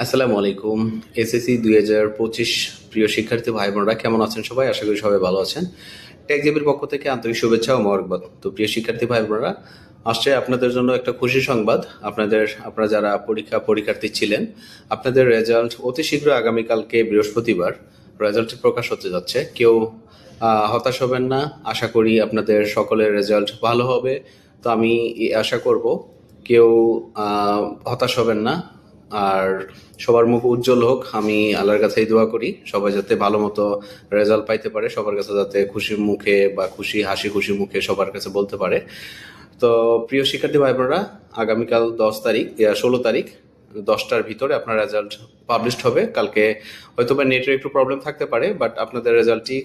আসসালামু আলাইকুম। এসএসসি দুই হাজার পঁচিশ প্রিয় শিক্ষার্থী ভাই বোনরা কেমন আছেন সবাই? আশা করি সবাই ভালো আছেন। টেকজেবির পক্ষ থেকে আন্তরিক শুভেচ্ছা ও মরকবাদ তো প্রিয় শিক্ষার্থী ভাই বোনরা আসছে আপনাদের জন্য একটা খুশি সংবাদ। আপনাদের, আপনারা যারা পরীক্ষা পরীক্ষার্থী ছিলেন, আপনাদের রেজাল্ট অতি শীঘ্র আগামীকালকে বৃহস্পতিবার রেজাল্ট প্রকাশ হতে যাচ্ছে। কেউ হতাশ হবেন না। আশা করি আপনাদের সকলের রেজাল্ট ভালো হবে। তো আমি আশা করব, কেউ হতাশ হবেন না। আর সবার মুখ উজ্জ্বল হোক, আমি আল্লাহর কাছেই দোয়া করি। সবাই যাতে ভালো মতো রেজাল্ট পাইতে পারে, সবার কাছে যাতে খুশি মুখে বা খুশি, হাসি খুশি মুখে সবার কাছে বলতে পারে। তো প্রিয় শিক্ষার্থী ভাই বোনেরা আগামীকাল দশ তারিখ ষোলো তারিখ, দশটার ভিতরে আপনার রেজাল্ট পাবলিশড হবে। কালকে হয়তো বা নেটের একটু প্রবলেম থাকতে পারে বাট আপনাদের রেজাল্টটি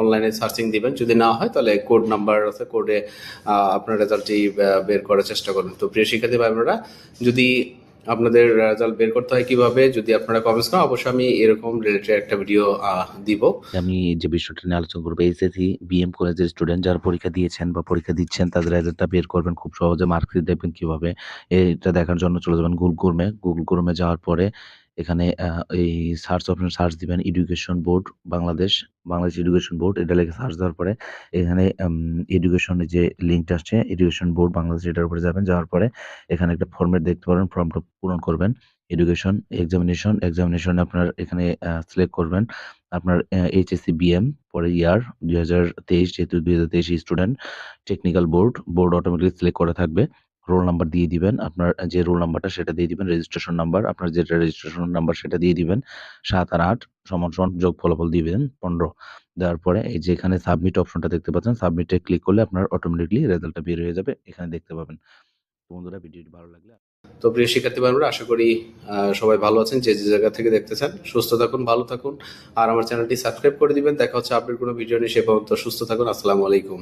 অনলাইনে সার্চিং দিবেন। যদি না হয়, তাহলে কোড নাম্বার আছে কোডে আপনার রেজাল্টটি বের করার চেষ্টা করবেন। তো প্রিয় শিক্ষার্থী ভাই বোনেরা যদি আপনাদের রেজাল্ট বের করতে হয় কীভাবে, যদি আপনারা কমেন্টস করেন, অবশ্যই আমি এরকম রিলেটেড একটা ভিডিও দিব। আমি যে বিষয়টা নিয়ে আলোচনা করব এইচএসসি বিএম কলেজের স্টুডেন্ট যারা পরীক্ষা দিয়েছেন বা পরীক্ষা দিচ্ছেন, তাদের রেজাল্টটা বের করবেন, খুব সহজে মার্কশিট দেখবেন কীভাবে। এটা দেখার জন্য চলে যাবেন গুগল ক্রোমে গুগল ক্রোমে যাওয়ার পরে এখানে এই সার্চ অপশন সার্চ দিবেন education board Bangladesh Bangladesh education board এটা লিখে সার্চ দেওয়ার পরে এখানে এডুকেশনের যে লিঙ্কটা আসছে এডুকেশন বোর্ড বাংলাদেশ, এটার উপরে যাবেন, যাওয়ার পরে এখানে একটা ফর্মেট দেখতে পারেন ফর্মটা পূরণ করবেন এডুকেশন এক্সামিনেশন এক্সামিনেশন আপনার এখানে সিলেক্ট করবেন, আপনার এইচএসসি বিএম পরে ইয়ার দুই হাজার তেইশ, যেহেতু দুই হাজার তেইশ student technical board board automatic select করা থাকবে। রোল নাম্বার দিয়ে দিবেন। আপনার যে রোল নাম্বারটা সেটা দিয়ে দিবেন রেজিস্ট্রেশন নাম্বার আপনার যেটা রেজিস্ট্রেশন নাম্বার সেটা দিয়ে দিবেন। সাত আর আট সমান সমান যোগ ফলাফল দিবেন, পনেরো। দেওয়ার পরে এই যে এখানে সাবমিট অপশনটা দেখতে পাচ্ছেন সাবমিটে ক্লিক করলে আপনার অটোমেটিকলি রেজাল্টটা বের হয়ে যাবে, এখানে দেখতে পাবেন। বন্ধুরা ভিডিওটি ভালো লাগলে তো প্রিয় শিক্ষার্থী ভাইরা আশা করি সবাই ভালো আছেন, যে যে জায়গা থেকে দেখতেছেন, সুস্থ থাকুন, ভালো থাকুন। আর আমার চ্যানেলটি সাবস্ক্রাইব করে দিবেন। দেখা হচ্ছে আপডেট কোনো ভিডিও নিয়ে, সে পর্যন্ত সুস্থ থাকুন। আসসালামু আলাইকুম।